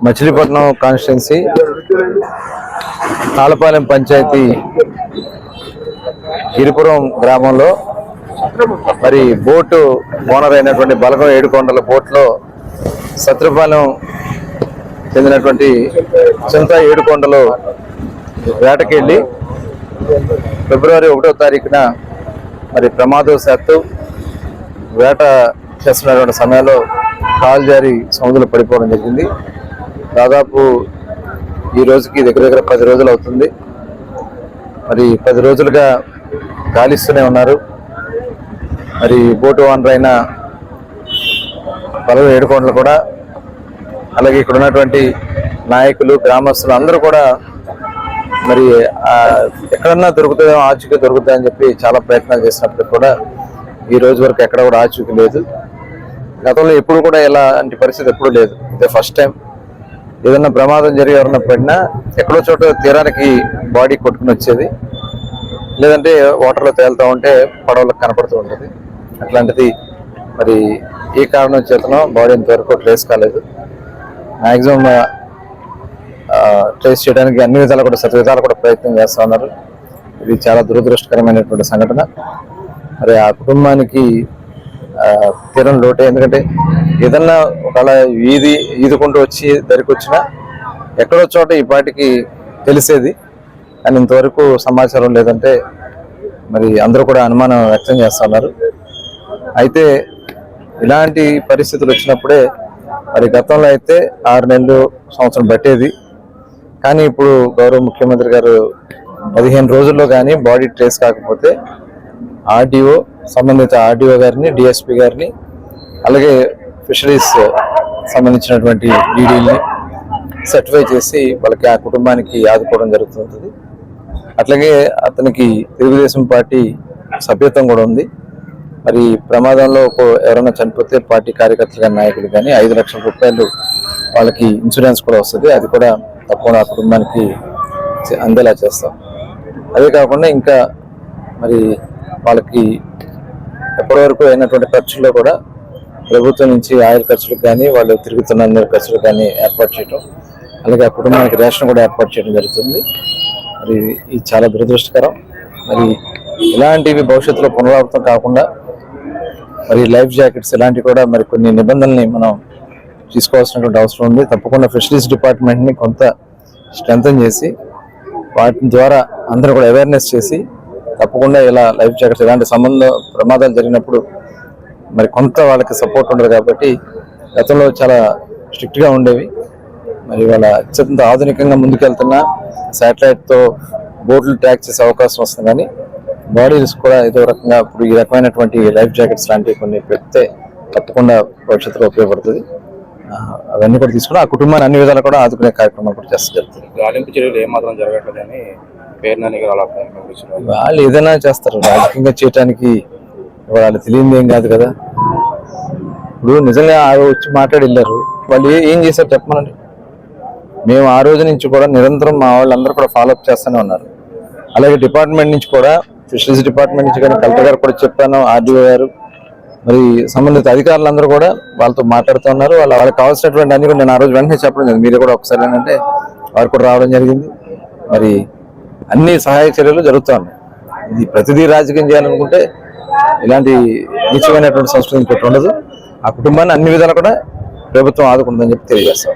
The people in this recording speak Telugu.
మచిలీపట్నం కాన్స్టిట్యున్సీ తాళపాలెం పంచాయతీ గిరిపురం గ్రామంలో మరి బోటు ఓనర్ అయినటువంటి బలగం ఏడుకొండల బోట్లో సత్రపాలెం చెందినటువంటి చింత ఏడుకొండలో వేటకెళ్ళి ఫిబ్రవరి ఒకటో తారీఖున మరి ప్రమాదవశాత్తు వేట చేస్తున్నటువంటి సమయంలో కాలు జారి సముద్రంలో పడిపోవడం జరిగింది. దాదాపు ఈ రోజుకి దగ్గర దగ్గర పది రోజులు అవుతుంది. మరి పది రోజులుగా గాలిస్తూనే ఉన్నారు. మరి బోటు ఓనర్ అయిన పలువురు ఏడుకోండ్లు కూడా అలాగే ఇక్కడ ఉన్నటువంటి నాయకులు గ్రామస్తులు అందరూ కూడా మరి ఎక్కడన్నా దొరుకుతుందో ఆచూకీ దొరుకుతాయని చెప్పి చాలా ప్రయత్నాలు చేసినప్పుడు కూడా ఈ రోజు వరకు ఎక్కడ కూడా ఆచూకీ లేదు. గతంలో ఎప్పుడు కూడా ఇలాంటి పరిస్థితి ఎప్పుడూ లేదు. ఇదే ఫస్ట్ టైం ఏదన్నా ప్రమాదం జరిగి ఎవరన్నా పడినా ఎక్కడో చోట తీరానికి బాడీ కొట్టుకుని వచ్చేది. లేదంటే వాటర్లో తేలుతూ ఉంటే పడవలకు కనపడుతూ ఉంటుంది. అట్లాంటిది మరి ఏ కారణం చేతనో బాడీ ఇంతవరకు ట్రేస్ కాలేదు. మ్యాక్సిమం ట్రేస్ చేయడానికి అన్ని విధాలు కూడా సరి విధాలు కూడా ప్రయత్నం చేస్తూ ఉన్నారు. ఇది చాలా దురదృష్టకరమైనటువంటి సంఘటన. మరి ఆ కుటుంబానికి తీరం లోటే. ఎందుకంటే ఏదన్నా ఒకవేళ వీధి ఈదుకుంటూ వచ్చి దరికొచ్చినా ఎక్కడో చోట ఈ పాటికి తెలిసేది. కానీ ఇంతవరకు సమాచారం లేదంటే మరి అందరూ కూడా అనుమానం వ్యక్తం చేస్తున్నారు. అయితే ఇలాంటి పరిస్థితులు వచ్చినప్పుడే మరి గతంలో అయితే ఆరు నెలలు సంవత్సరం పట్టేది. కానీ ఇప్పుడు గౌరవ ముఖ్యమంత్రి గారు పదిహేను రోజుల్లో కానీ బాడీ ట్రేస్ కాకపోతే ఆర్డీఓ సంబంధిత ఆర్డీఓ గారిని డిఎస్పి గారిని అలాగే ఫిషరీస్ సంబంధించినటువంటి డీడీల్ని సర్టిఫై చేసి వాళ్ళకి ఆ కుటుంబానికి ఆదుకోవడం జరుగుతుంది అట్లాగే అతనికి తెలుగుదేశం పార్టీ సభ్యత్వం కూడా ఉంది. మరి ప్రమాదంలో ఒక- ఎవరైనా చనిపోతే పార్టీ కార్యకర్తలు కానీ నాయకులు కానీ ఐదు లక్షల రూపాయలు వాళ్ళకి ఇన్సూరెన్స్ కూడా వస్తుంది. అది కూడా తప్పకుండా ఆ కుటుంబానికి అందేలా చేస్తాం. అదే కాకుండా ఇంకా మరి వాళ్ళకి ఎప్పటివరకు అయినటువంటి ఖర్చుల్లో కూడా ప్రభుత్వం నుంచి ఆయిల్ ఖర్చులకు కానీ వాళ్ళు తిరుగుతున్న అన్ని ఖర్చులకు కానీ ఏర్పాటు చేయడం అలాగే ఆ కుటుంబానికి రేషన్ కూడా ఏర్పాటు చేయడం జరుగుతుంది. మరి ఇది చాలా దురదృష్టకరం. మరి ఇలాంటివి భవిష్యత్తులో పునరావృతం కాకుండా మరి లైఫ్ జాకెట్స్ ఇలాంటివి కూడా మరి కొన్ని నిబంధనల్ని మనం తీసుకోవాల్సినటువంటి అవసరం ఉంది. తప్పకుండా ఫిషరీస్ డిపార్ట్మెంట్ని కొంత స్ట్రెంగ్ చేసి వాటి ద్వారా అందరూ కూడా అవేర్నెస్ చేసి తప్పకుండా ఇలా లైఫ్ జాకెట్స్ ఇలాంటి సంబంధం ప్రమాదాలు జరిగినప్పుడు మరి కొంత వాళ్ళకి సపోర్ట్ ఉండదు కాబట్టి గతంలో చాలా స్ట్రిక్ట్గా ఉండేవి. మరి ఇవాళ అత్యంత ఆధునికంగా ముందుకెళ్తున్నా శాటిలైట్తో బోట్లు ట్యాక్ చేసే అవకాశం వస్తుంది కానీ బాడీస్ కూడా ఏదో రకంగా ఇప్పుడు ఈ రకమైనటువంటి లైఫ్ జాకెట్స్ లాంటివి కొన్ని పెడితే తప్పకుండా భవిష్యత్తులో ఉపయోగపడుతుంది. అవన్నీ కూడా తీసుకుని ఆ కుటుంబాన్ని అన్ని విధాలు కూడా ఆదుకునే కార్యక్రమాలు కూడా చేస్తే జరుగుతుంది. గాలింపు చర్యలు ఏమాత్రం జరగట్లేదని వాళ్ళు ఏదైనా చేస్తారు. రాజకీయంగా చేయటానికి వాళ్ళు తెలియంది ఏం కాదు కదా. ఇప్పుడు నిజంగా ఆ రోజు వచ్చి మాట్లాడి వెళ్ళారు. వాళ్ళు ఏం చేశారు చెప్పమనండి. మేము ఆ రోజు నుంచి కూడా నిరంతరం మా వాళ్ళందరూ కూడా ఫాలోఅప్ చేస్తూనే ఉన్నారు. అలాగే డిపార్ట్మెంట్ నుంచి కూడా ఫిషరీస్ డిపార్ట్మెంట్ నుంచి కానీ కలెక్టర్ గారు కూడా చెప్పాను ఆర్డీఓ గారు. మరి సంబంధిత అధికారులందరూ కూడా వాళ్ళతో మాట్లాడుతూ ఉన్నారు. వాళ్ళ వాళ్ళకి కావాల్సినటువంటి అన్ని కూడా నేను ఆ రోజు వెంటనే చెప్పడం జరిగింది. మీరు కూడా ఒకసారి ఏంటంటే వారు కూడా రావడం జరిగింది. మరి అన్ని సహాయక చర్యలు జరుగుతూ ఉన్నాయి ఇది ప్రతిదీ రాజకీయం చేయాలనుకుంటే ఇలాంటి నీచమైనటువంటి సంస్కృతి ఇంకోటి ఉండదు. ఆ కుటుంబాన్ని అన్ని విధాలు కూడా ప్రభుత్వం ఆదుకుంటుందని చెప్పి తెలియజేస్తాం